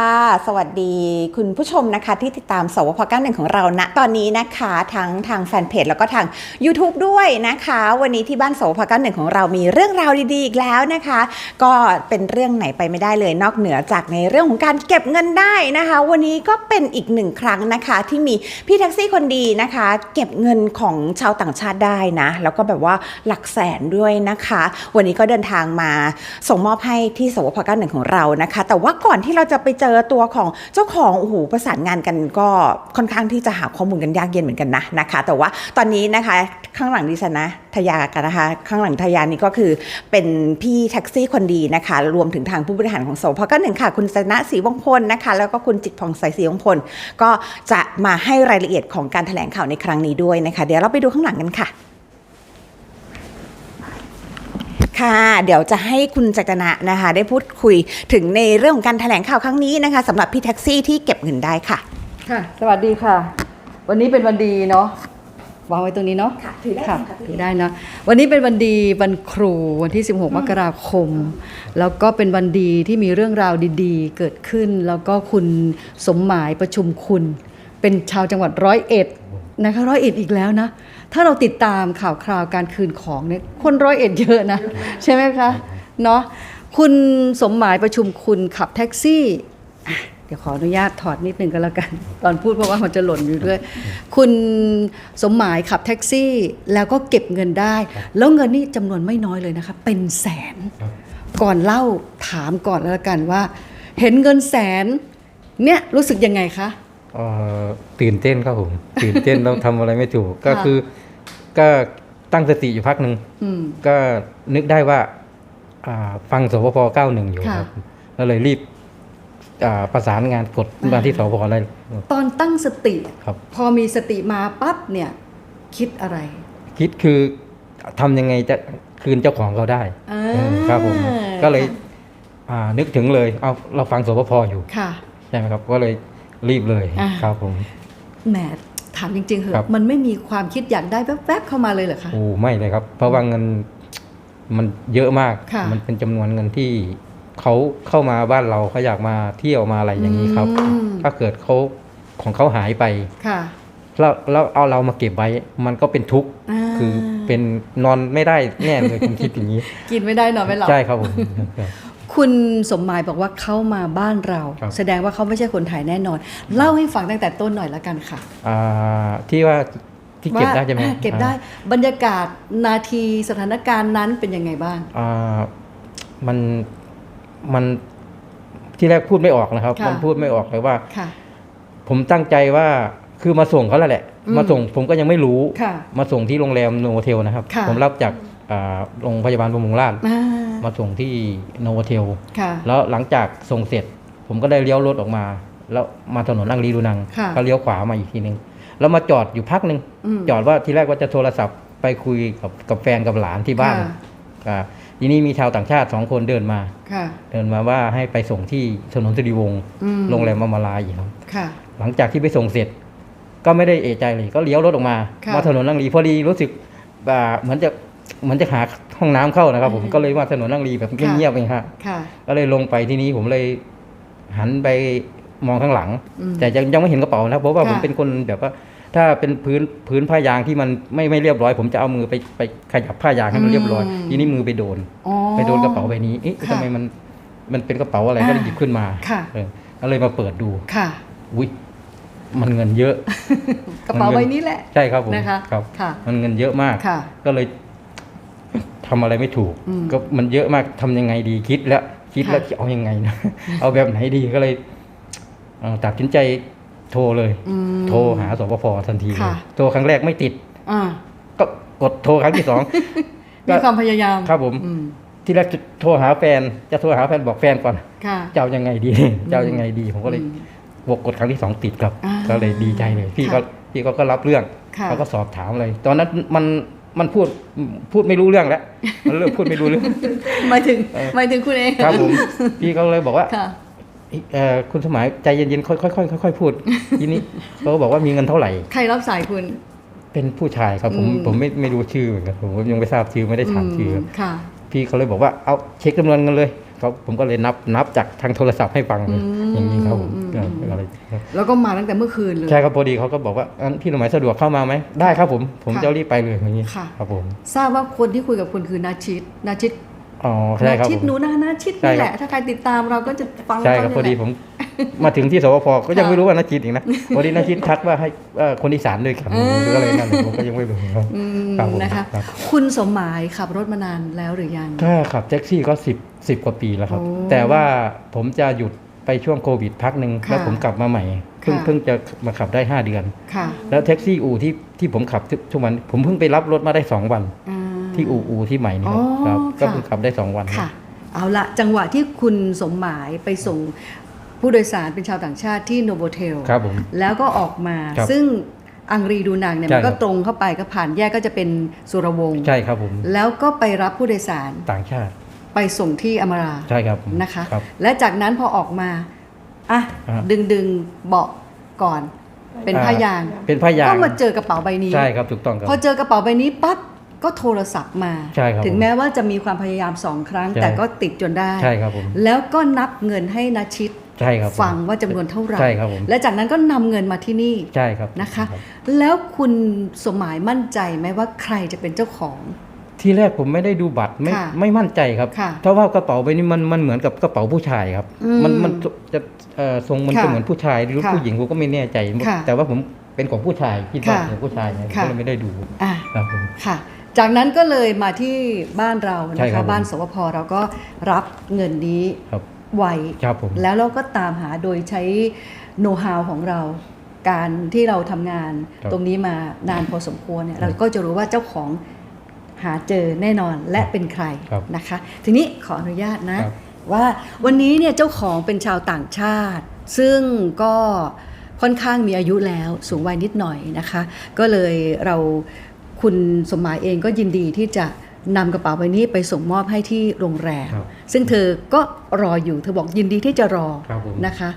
ค่ะสวัสดีคุณผู้ชมนะคะ ที่ติดตามสวพ91ของเราณตอนนี้นะคะทั้งทางแฟนเพจแล้วก็ทาง YouTube ด้วยนะคะ วันนี้ที่บ้านสวพ91ของเรามีเรื่องราวดีๆอีกแล้วนะคะ ก็เป็นเรื่องไหนไปไม่ได้เลยนอกเหนือจากในเรื่องของการเก็บเงินได้นะคะ วันนี้ก็เป็นอีกหนึ่งครั้งนะคะ ที่มีพี่แท็กซี่คนดีนะคะ เก็บเงินของชาวต่างชาติได้นะแล้วก็แบบว่าหลักแสนด้วยนะคะ วันนี้ก็เดินทางมาส่งมอบให้ที่สวพ91ของเรานะคะ แต่ว่าก่อนที่เราจะไปเจจอตัวของเจ้าของโอ้โหประสานงานกันก็ค่อนข้างที่จะหาข้อมูลกันยากเย็นเหมือนกันนะนะคะ แต่ว่าตอนนี้นะคะข้างหลังดิฉันนะทยากันนะคะข้างหลังทยานี่ก็คือเป็นพี่แท็กซี่คนดีนะคะ รวมถึงทางผู้บริหารของสวพ91ค่ะ คุณชนะศรีวงพลนะคะ แล้วก็คุณจิตพองใสศรีวงพลก็จะมาให้รายละเอียดของการแถลงข่าวในครั้งนี้ด้วยนะคะ เดี๋ยวเราไปดูข้างหลังกันค่ะ ค่ะ เดี๋ยวจะให้คุณจักรนะนะคะ ได้พูดคุยถึงในเรื่องของการแถลงข่าวครั้งนี้นะคะสำหรับพี่แท็กซี่ที่เก็บเงินได้ค่ะ ค่ะ สวัสดีค่ะ วันนี้เป็นวันดีเนาะวางไว้ตรงนี้เนาะค่ะถือได้ค่ะค่ะถือถือได้นะ วันนี้เป็นวันดีวันครูวันที่ 16 มกราคม แล้วก็เป็นวันดีที่มีเรื่องราวดีๆ เกิดขึ้น แล้วก็คุณสมหมายประชุมคุณ เป็นชาวจังหวัดร้อยเอ็ดนะคะร้อยเอ็ดอีกแล้วนะถ้าเราติดตามข่าวคราวการคืนของเนี่ยคนร้อยเอ็ดเยอะนะ ใช่ไหมคะเนาะคุณสมหมายประชุมคุณขับแท็กซี่ เดี๋ยวขออนุญาตถอดนิดนึงก็แล้วกัน ตอนพูดเพราะว่ามันจะหล่นอยู่ด้วย คุณสมหมายขับแท็กซี่แล้วก็เก็บเงินได้ แล้วเงินนี่จำนวนไม่น้อยเลยนะคะ เป็นแสน ก่อนเล่าถามก่อนแล้วกันว่า เห็นเงินแสนเนี่ยรู้สึกยังไงคะ ตื่นเต้นครับผม ตื่นเต้นแล้วทำอะไรไม่ถูก ก็ค่ะคือ ก็ตั้งสติอยู่พักหนึ่งอืมก็นึกได้ว่าอ่าฟังสพป91 อยู่ค่ะครับแล้วเลยรีบอ่าประสานงานกดมาที่สพเลยตอนตั้งสติครับพอมีสติมาปั๊บเนี่ย คิดอะไร คิดคือทำยังไงจะคืนเจ้าของเขาได้อ่าเออครับผมก็เลยอ่านึกถึงเลย เอาเราฟังสพปอยู่ค่ะใช่ไหมครับก็เลย รีบเลยอ่า ครับผม แหมถามจริงๆเหครัอะบมันไม่มีความคิดอยากได้แวบๆเข้ามาเลยเหรอคะ โอ้ไม่เลยครับ เพราะว่าเงินมันเยอะมาก ค่ะ มันเป็นจำนวนเงินที่เขาเข้ามาบ้านเราเขาอยากมาเที่ยวมาอะไรอย่างนี้ครับ อืมถ้าเกิดเขาของเขาหายไป ค่ะแล้วแล้วเอาเรามาเก็บไว้ มันก็เป็นทุกข์าคือเป็นนอนไม่ได้แน่เลยผมคิดอย่างนี้ กินไม่ได้นอนไม่หลับ ใช่ครับผมครับ คุณสมหมายบอกว่าเขามาบ้านเรา ครับ แสดงว่าเขาไม่ใช่คนไทยแน่นอน เล่าให้ฟังตั้งแต่ต้นหน่อยละกันค่ะอ่าที่ว่าที่เก็บได้ใช่ไหมว่าอ่าเก็บได้บรรยากาศนาทีสถานการณ์นั้นเป็นยังไงบ้าง อ่ามันมันที่แรกพูดไม่ออกนะครับ ค่ะ มันพูดไม่ออกเลยว่า ค่ะ ผมตั้งใจว่าคือมาส่งเขาแล้วแหละ อืม มาส่งผมก็ยังไม่รู้ ค่ะ มาส่งที่โรงแรมโนโวเทลนะครับ ค่ะ ผมรับจากอ่าโรงพยาบาลบำรุงราษฎร์ อ่า มาส่งที่โนโวเทลค่ะแล้วหลังจากส่งเสร็จ ผมก็ได้เลี้ยวรถออกมา แล้วมาถนนอังรีดูนังค่ะก็เลี้ยวขวามาอีกทีนึง แล้วมาจอดอยู่พักหนึ่งอืมจอดว่าทีแรกว่าจะโทรศัพท์ไปคุยกับกับแฟนกับหลานที่บ้านค่ะอ่าทีนี้มีชาวต่างชาติสองคนเดินมาค่ะเดินมาว่าให้ไปส่งที่ถนนสิริวงศ์อืมโรงแรมอมราอีกครับค่ะหลังจากที่ไปส่งเสร็จ ก็ไม่ได้เอะใจเลย ก็เลี้ยวรถออกมาค่ะมาถนนลังรีพอดีรู้สึกอ่าเหมือนจะ เหมือนจะหาห้องน้ำเข้านะครับ ผมก็เลยมาถนนลังรีแบบเงียบๆเองฮะค่ะก็เลยลงไปที่นี้ผมเลยหันไปมองข้างหลังอืมแต่ยังยังไม่เห็นกระเป๋านะเพราะว่าค่ะผมเป็นคนแบบว่า ถ้าเป็นพื้นพื้นผ้ายางที่มันไม่ไม่เรียบร้อย ผมจะเอามือไปไปขยับผ้ายางให้มันเรียบร้อยอืมทีนี้มือไปโดนอ๋อไปโดนกระเป๋าใบนี้เอ๊ะค่ะทำไมมันมันเป็นกระเป๋าอะไรก็เลยอ่าหยิบขึ้นมาค่ะเออก็เลยมาเปิดดูค่ะอุ้ยมันเงินเยอะ กระเป๋าใบนี้แหละ ใช่ครับผมนะคะครับค่ะมันเงินเยอะมากค่ะก็เลย ทำอะไรไม่ถูกอืมก็มันเยอะมากทำยังไงดีคิดแล้วคิดแล้วค่ะจะเอายังไงนะเอาแบบไหนดีก็เลยเอ่อตัดสินใจโทรเลยอืมโทรหาสปภทันทีเลยค่ะโทรครั้งแรกไม่ติดอ่าก็กดโทรครั้งที่สองมีความพยายามครับผมอืมที่แรกจะโทรหาแฟน จะโทรหาแฟนบอกแฟนก่อนค่ะจะเอายังไงดีจะเอายังไงดีผมก็เลยอืมบวกกดครั้งที่สองติดครับอ่าก็เลยดีใจเลย พี่ค่ะก็พี่ก็ก็รับเรื่องค่ะเขาก็สอบถามเลย ตอนนั้นมัน มันพูดพูดไม่รู้เรื่องแล้วมันเริ่มพูดไม่รู้เรื่องหมายถึงเออหมายถึงคุณเองครับผมพี่ก็เลยบอกว่าค่ะเอ่อคุณสมัยใจเย็นๆค่อยๆค่อยๆค่อยๆพูดทีนี้เขาก็บอกว่ามีเงินเท่าไหร่ ใครรับสายคุณ เป็นผู้ชายครับผมอืมผมไม่ไม่รู้ชื่อเหมือนกันผมก็ยังไม่ทราบชื่อไม่ได้ถามชื่อมค่ะพี่เขาเลยบอกว่าเอาเช็คจำนวนเงินเลย เขาผมก็เลยนับนับจากทางโทรศัพท์ให้ฟังอืมอย่างนี้ครับผมอืมก็ก็เลยแล้วก็มาตั้งแต่เมื่อคืนเลยใช่ครับพอดีเขาก็บอกว่าอันพี่สมัยสะดวกเข้ามาไหมได้ครับผม ผมค่ะจะรีบไปเลยอย่างนี้ค่ะครับผมทราบว่าคนที่คุยกับคุณคือนาชิตนาชิตอ๋อใช่ครับนาชิตผมหนูนานาชิตใช่นี่ครับแหละ ถ้าใครติดตามเราก็จะฟังใช่ครับเขาพอดีเนี่ยแหผละมมาถึงที่สวพก็ยังค่ะไม่รู้ว่านาจิตอีกนะพอดีนาจิตทักว่าให้เอ่อคนอีสานด้วยกันอืมก็เลยนั่นผมก็ยังไม่รู้ครับอืมครับผมนะคะครับคุณสมหมายขับรถมานานแล้วหรือยังถ้าขับแท็กซี่ก็สิบ สิบกว่าปีแล้วครับ โอ้แต่ว่าผมจะหยุดไปช่วงโควิดพักหนึ่งค่ะแล้วผมกลับมาใหม่เพิ่งค่ะ เพิ่งจะมาขับได้ 5 เดือน ค่ะแล้วแท็กซี่อู่ที่ที่ผมขับทุกทุกวัน ผมเพิ่งไปรับรถมาได้ 2 วัน อ่า ที่อู่อู่ที่ใหม่นี่ครับอ๋อครับก็ค่ะ เพิ่งขับได้ 2 วันค่ะ เอาละจังหวะที่คุณสมหมายไปส่งผู้โดยสารเป็นชาวต่างชาติที่โนโบเทล ครับผม แล้วก็ออกมา ครับซึ่งอังรีดูนังเนี่ยใช่มันก็ครับตรงเข้าไปก็ผ่านแยกก็จะเป็นสุรวงศ์ใช่ครับผมแล้วก็ไปรับผู้โดยสาร ต่างชาติ ไปส่งที่อมราใช่ครับผมนะคะครับและจากนั้นพอออกมาอะอ่าดึงดึงเบาะก่อน เป็นผ้ายางเป็นผ้ายางก็มาเจอกระเป๋าใบนี้ใช่ครับถูกต้องครับพอเจอกระเป๋าใบนี้ปั๊บก็โทรศัพท์มาใช่ครับถึงผมแม้ว่าจะมีความพยายามสองครั้งใช่แต่ก็ติดจนได้ใช่ครับผมแล้วก็นับเงินให้นาชิตใช่ครับผมฟังว่าจำนวนเท่าไหร่ใช่ครับผมและจากนั้นก็นำเงินมาที่นี่ใช่ครับนะคะรับแล้วคุณสมหมายมั่นใจไหมว่าใครจะเป็นเจ้าของ ที่แรกผมไม่ได้ดูบัตรไม่ค่ะไม่มั่นใจครับค่ะเพราะว่ากระเป๋าใบนี้มันมันเหมือนกับกระเป๋าผู้ชายครับอืมมันมันจะเอ่อทรงมันค่ะจะเหมือนผู้ชายหรือค่ะผู้หญิงผมก็ไม่แน่ใจค่ะแต่ว่าผมเป็นของผู้ชายคิดว่าค่ะของผู้ชายไงผมค่ะก็เลยไม่ได้ดูอะครับผมค่ะจากนั้นก็เลยมาที่บ้านเราใช่นะครัคะบผมบ้านสวพเราก็รับเงินนี้ครับไวครับผมแล้วเราก็ตามหาโดยใช้โน้ตฮาวของเรา การที่เราทำงานครับตรงนี้มานานพอสมควรเนี่ยเราก็จะรู้ว่าเจ้าของ หาเจอแน่นอนและเป็นใครครับนะคะ ทีนี้ขออนุญาตนะครับว่าวันนี้เนี่ยเจ้าของเป็นชาวต่างชาติ ซึ่งก็ค่อนข้างมีอายุแล้วสูงวัยนิดหน่อยนะคะ ก็เลยเราคุณสมหมายเองก็ยินดีที่จะนำกระเป๋าใบนี้ไปส่งมอบให้ที่โรงแรมครับซึ่งเธอก็รออยู่เธอบอกยินดีที่จะรอครับผมนะคะ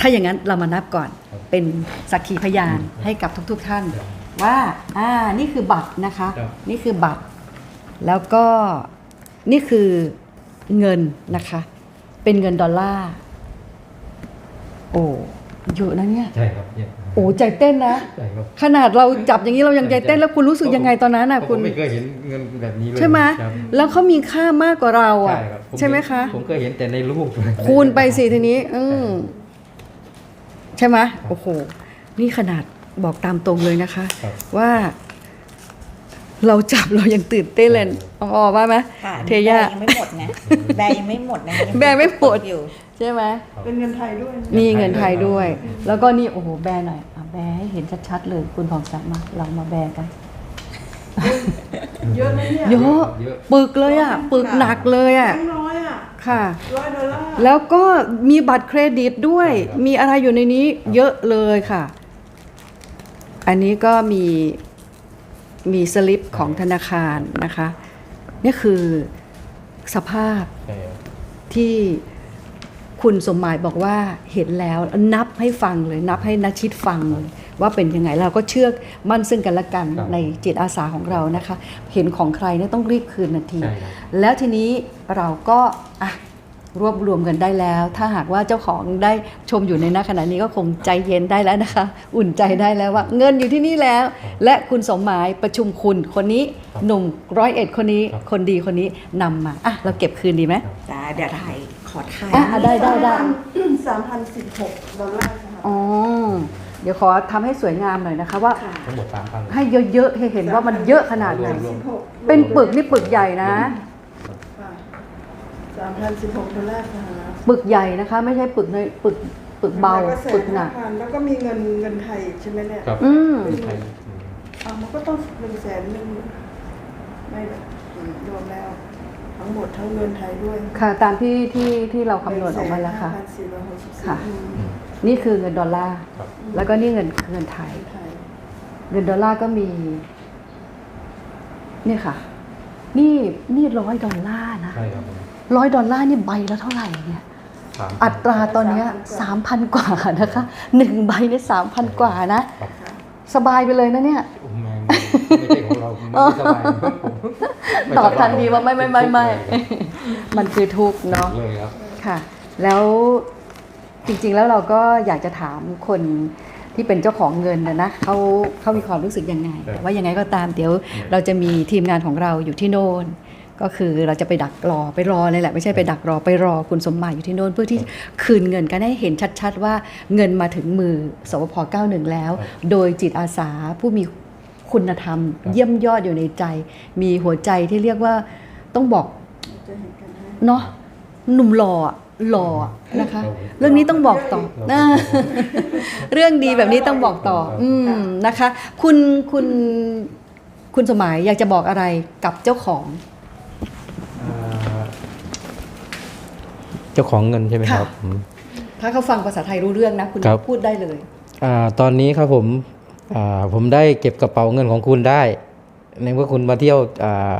ถ้าอย่างนั้นเรามานับก่อนครับเป็นสักขีพยานอืมให้กับทุกๆท่าน ว่าอ่านี่คือบัตรนะคะครับนี่คือบัตร แล้วก็นี่คือเงินนะคะ เป็นเงินดอลลาร์โอ้เยอะนะเนี่ย ใช่ครับเนี่ยโอ้ใจเต้นนะ ใช่ครับขนาดเราจับอย่างนี้เรายังใจเต้นแล้วคุณรู้สึกยังไงตอนนั้นอะเพราคุณผมไม่เคยเห็นเงินแบบนี้เลยใช่ไหมครับแล้วเขามีค่ามากกว่าเราอะใช่ครับผใช่ไหมคะ ผมเคยเห็นแต่ในรูป คูณไปสิทีนี้ อืมใช่ไหมโอ้โห นี่ขนาดบอกตามตรงเลยนะคะ ครับ ว่า เราจับเรายังตื่นเต้นเลยอ๋อว่าไหมค่ะเทย่า แบร์ยังไม่หมดนะแบร์ยังไม่หมดนะยังแบร์ไม่หมด อยู่ ใช่ไหมเป็นเงินไทยด้วยนะนี่เงินไทยด้วย แล้วก็นี่โอ้โหแบร์หน่อยอะแบร์ให้เห็นชัดๆเลยคุณทองศักดิ์มาเรามาแบร์กัน เยอะนะเนี่ยเยอะเยอะ ปึกเลยอะปึกหนักเลยอะแบงค์ร้อยอะค่ะ ร้อยดอลลาร์แล้วก็มีบัตรเครดิตด้วยใช่ครับ มีอะไรอยู่ในนี้เยอะเลยค่ะ อันนี้ก็มี มีสลิปของธนาคารนะคะนี่คือสภาพใช่ครับที่คุณสมหมายบอกว่าเห็นแล้วนับให้ฟังเลย นับให้นชิตฟังเลยว่าเป็นยังไงเราก็เชื่อมั่นซึ่งกันและกันครับในจิตอาสาของเรานะคะ เห็นของใครเนี่ยต้องรีบคืนนาทีใช่ครับแล้วทีนี้เราก็อะ รวบรวมกันได้แล้ว ถ้าหากว่าเจ้าของได้ชมอยู่ในหน้าขณะนี้ก็คงใจเย็นได้แล้วนะคะ อุ่นใจได้แล้วว่า เงินอยู่ที่นี่แล้ว และคุณสมหมายประชุมคุณคนนี้ครับหนุ่มร้อยเอ็ดคนนี้ครับคนดีคนนี้นำมาอะเราเก็บคืนดีไหมจ้าเดี๋ยวถ่ายขอถ่ายอะอะได้ได้ได้สามพันสิบหกดอลลาร์สหรัฐอ๋อเดี๋ยวขอทำให้สวยงามหน่อยนะคะว่าทั้งหมดสามพันให้เยอะๆให้เห็นว่ามันเยอะขนาดไหนรวมสิบหกเป็นปึกนี่ปึกใหญ่นะ สามพันสิบหกดอลลาร์สหรัฐปึกใหญ่นะคะ ไม่ใช่ปึกในปึกปึกเบาแล้วก็แสปึกหนักาพัแล้วก็มีเงินเงินไทยใช่ไหมเนี่ยครับอืมไทยอะมันก็ต้องเป็นแสนหนึ่งไม่หรอกอืมรวมแล้ว ทั้งหมดทั้งเงินไทยด้วยค่ะ ตามที่ที่ที่เราคำนวณออกมาแล้วค่ะพันสี่ร้อยหกสิบสี่ค่ะอืมนี่คือเงินดอลลาร์ ครับ แล้วก็นี่เงินเงินไทย ไทย เงินดอลลาร์ก็มีนี่ค่ะ นี่นี่ร้อยดอลลาร์นะใช่ครับผมร้อยดอลลาร์นี่ใบละเท่าไหร่เนี่ยสามอัตราตอนเนี้สามพันกว่านะคะหนึ่งใบเนี่ยสามพันกว่านะครับสบายไปเลยนะเนี่ยอุ้มแมงไม่ใช่ของเรามันไม่สบายผมไม่ตอบทันสายทีว่าไม่ไม่ไม่ไม่มันคือทุกข์เนาะเลยครับค่ะ แล้วจริงๆแล้วเราก็อยากจะถามคน ที่เป็นเจ้าของเงินนะนะเขาเขามีความรู้สึกยังไงครับแต่ว่ายังไงก็ตามเดี๋ยวเราจะมีทีมงานของเราอยู่ที่โน่นก็คือเราจะไปดักรอไปรอเลยแหละไม่ใช่ไปดักรอไปรอคุณสมหมายอยู่ที่โน่นเพื่อที่คืนเงินกันให้เห็นชัด ๆ ว่าเงินมาถึงมือสวพ 91 แล้ว โดยจิตอาสาผู้มีคุณธรรม เยี่ยมยอดอยู่ในใจ มีหัวใจที่เรียกว่าต้องบอกจะเห็นกันให้เนาะหนุ่มหล่ออะ หล่ออะนะคะครับผมเรื่องนี้ต้องบอกต่อครับนะเรื่องดีแบบนี้ต้องบอกต่อครับอืมนะคะ คุณคุณคุณสมัยอยากจะบอกอะไรกับเจ้าของอ่าเจ้าของเงินใช่ไหมครับค่ะอืมถ้าเขาฟังภาษาไทยรู้เรื่องนะ คุณครับพูดได้เลยอ่าตอนนี้ครับผมอ่าผมได้เก็บกระเป๋าเงินของคุณได้ ในเมื่อคุณมาเที่ยวอ่า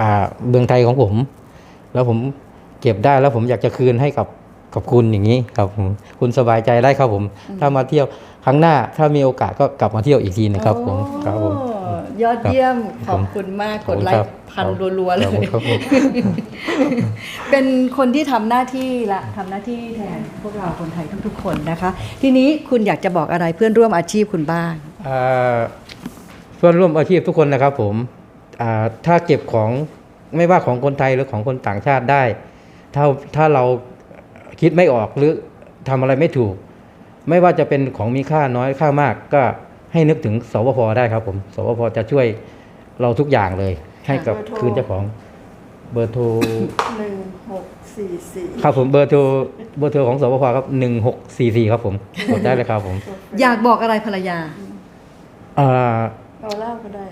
อ่าเมืองไทยของผม แล้วผม เก็บได้แล้วผมอยากจะคืนให้กับกับคุณอย่างนี้ครับผมคุณสบายใจได้ครับผม ถ้ามาเที่ยวครั้งหน้าถ้ามีโอกาสก็กลับมาเที่ยวอีกทีนะครับผมครับผมโอ้ยอดเยี่ยมคขรับอบคุณมากขอกบดคุณไลครับค์พันรัวๆเลครับผมยครับผมเป็นคนที่ทำหน้าที่ละทำหน้าที่แทนพวกเราคนไทยทุกๆคนนะคะ ทีนี้คุณอยากจะบอกอะไรเพื่อนร่วมอาชีพคุณบ้างอ่าเพื่อนร่วมอาชีพทุกคนนะครับผมอ่าถ้าเก็บของไม่ว่าของคนไทยหรือของคนต่างชาติได้ ถ้าถ้าเราคิดไม่ออกหรือทำอะไรไม่ถูก ไม่ว่าจะเป็นของมีค่าน้อยค่ามากก็ให้นึกถึงสวพได้ครับผมสวพจะช่วยเราทุกอย่างเลย ให้กับคืนเจ้าของเบอร์โทรหนึ่งหกสี่สี่ครับผมเบอร์โทรเบอร์โทรของสวพครับหนึ่งหกสี่สี่ครับผมกดได้เลยครับผม อยากบอกอะไรภรรยาอ่าเอาเหล่าก็ได้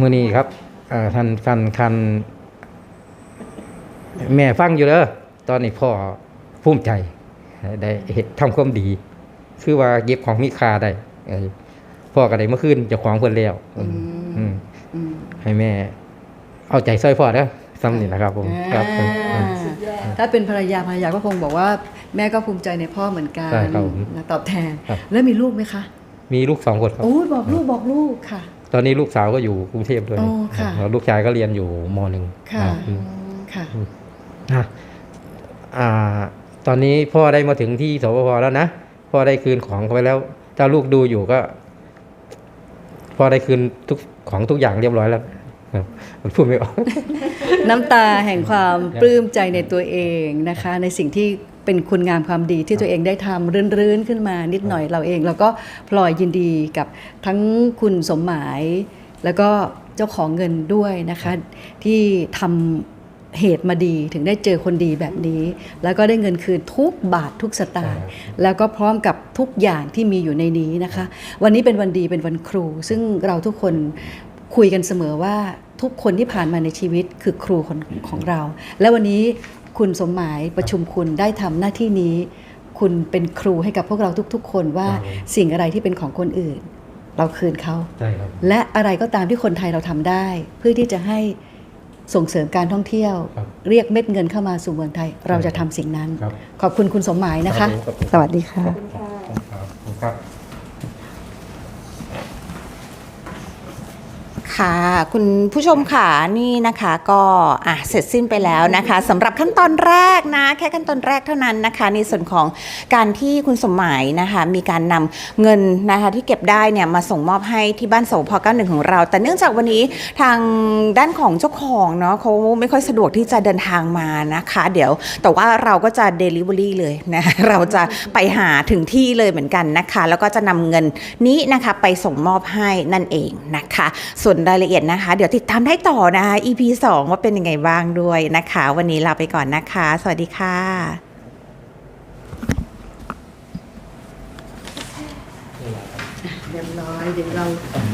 มือนี้ครับอ่าคันคันคัน แม่ฟังอยู่เด้อตอนนี้พ่อภูมิใจ ได้เฮ็ดทำความดี คือว่าเก็บของมีค่าได้เออพ่อก็ได้เมื่อคืนเจ้าของเพิ่นแล้วอืมอืมอืมอืมให้แม่ เอาใจซอยพ่อเด้อซ้ำนี่นะครับผมครับผมอ่าถ้าเป็นภรรยาภรรยาก็คงบอกว่า แม่ก็ภูมิใจในพ่อเหมือนกันใช่ครับผมนะตอบแทนครับแล้วมีลูกไหมคะ มีลูกสองคนครับโอ้ยบอกลูกบอกลูกค่ะ ตอนนี้ลูกสาวก็อยู่กรุงเทพด้วยอ๋อค่ะแล้วลูกชายก็เรียนอยู่มหนึ่งค่ะครับอืมค่ะ อะอ่าตอนนี้พ่อได้มาถึงที่สปพแล้วนะพ่อได้คืนของเขาไปแล้ว ถ้าลูกดูอยู่ก็พ่อได้คืนทุกของทุกอย่างเรียบร้อยแล้วครับมันพูดไม่ออก น้ำตาแห่งความปลื้มใจในตัวเองนะคะ ในสิ่งที่เป็นคุณงามความดีที่ตัวเองได้ทำรื่นๆขึ้นมานิดหน่อยเราเอง แล้วก็พลอยยินดีกับทั้งคุณสมหมาย แล้วก็เจ้าของเงินด้วยนะคะ ที่ทำ เหตุมาดีถึงได้เจอคนดีแบบนี้ แล้วก็ได้เงินคืนทุกบาททุกสตางค์ใช่ครับแล้วก็พร้อมกับทุกอย่างที่มีอยู่ในนี้นะคะ วันนี้เป็นวันดีเป็นวันครู ซึ่งเราทุกคนคุยกันเสมอว่าทุกคนที่ผ่านมาในชีวิตคือครูของของเรา และวันนี้คุณสมหมายประชุมคุณได้ทำหน้าที่นี้ คุณเป็นครูให้กับพวกเราทุก ๆ คนว่าครับสิ่งอะไรที่เป็นของคนอื่น เราคืนเขาใช่ครับและอะไรก็ตามที่คนไทยเราทำได้ เพื่อที่จะให้ ส่งเสริมการท่องเที่ยวครับเรียกเม็ดเงินเข้ามาสู่เมืองไทย เราจะทำสิ่งนั้นครับขอบคุณคุณสมหมายนะคะครับผมสวัสดีค่ะ ขอบคุณค่ะ ครับครับ ค่ะ คุณผู้ชมค่ะนี่นะคะก็อะเสร็จสิ้นไปแล้วนะคะสำหรับขั้นตอนแรกนะแค่ขั้นตอนแรกเท่านั้นนะคะ ในส่วนของการที่คุณสมหมายนะคะ มีการนำเงินนะคะที่เก็บได้เนี่ยมาส่งมอบให้ที่บ้านโสพ91ของเรา แต่เนื่องจากวันนี้ทางด้านของเจ้าของเนาะเขาไม่ค่อยสะดวกที่จะเดินทางมานะคะ เดี๋ยวแต่ว่าเราก็จะ Delivery เลยนะเราจะไปหาถึงที่เลยเหมือนกันนะคะ แล้วก็จะนำเงินนี้นะคะไปส่งมอบให้นั่นเองนะคะ ส่วนรายละเอียดนะคะ เดี๋ยวติดตามได้ต่อนะคะ EP 2 ว่าเป็นยังไงบ้างด้วยนะคะ วันนี้ลาไปก่อนนะคะ สวัสดีค่ะเรียบร้อยเดี๋ยวเรา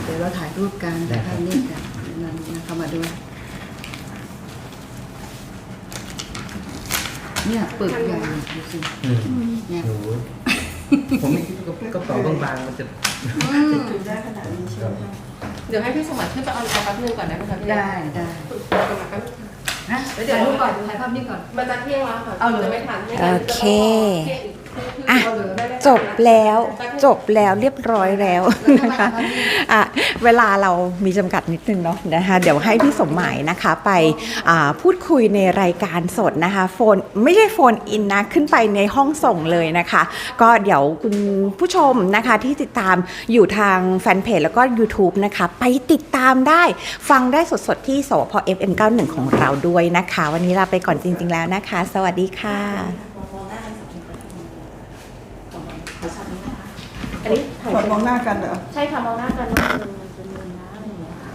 เดี๋ยวเราถ่ายรูปกันนะคะนี่กันนั่นนะคะมาด้วยเนี่ยปึกใหญ่ดูสิเนี่ยผมไม่คิดว่ากระเป๋าบางๆมันจะถึงได้ขนาดนี้ใช่ไหมคะ เดี๋ยวให้พี่สมัครขึ้นไปเอาเอาแป๊บนึงก่อนได้ไหมคะพี่ได้ได้สมัครแป๊บนึงฮะถ่ายรูปก่อนถ่ายภาพนี้ก่อนมันจะเที่ยงแล้วค่ะเอาเลยจะไม่ทันไม่โองั้นจะเคต้องรอเที่ยงอีกครึ่ง อะจบแล้วจบแล้วเรียบร้อยแล้วนะคะอะเวลาเรามีจำกัดนิดนึงเนาะนะคะเดี๋ยวให้พี่สมหมายนะคะไปพูดคุยในรายการสดนะคะโฟนไม่ใช่โฟนอินนะขึ้นไปในห้องส่งเลยนะคะ ก็เดี๋ยวคุณผู้ชมนะคะที่ติดตามอยู่ทางแฟนเพจแล้วก็ YouTube นะคะไปติดตามได้ฟังได้สดๆที่สพ FM91 ของเราด้วยนะคะ วันนี้ลาไปก่อนจริงๆแล้วนะคะ สวัสดีค่ะ อันนี้ถ่ายขอมองหน้ากันเหรอ ใช่ค่ะมองหน้ากันว่าเออมันเป็นเงินนะอะไรอย่างเงี้ยค่ะ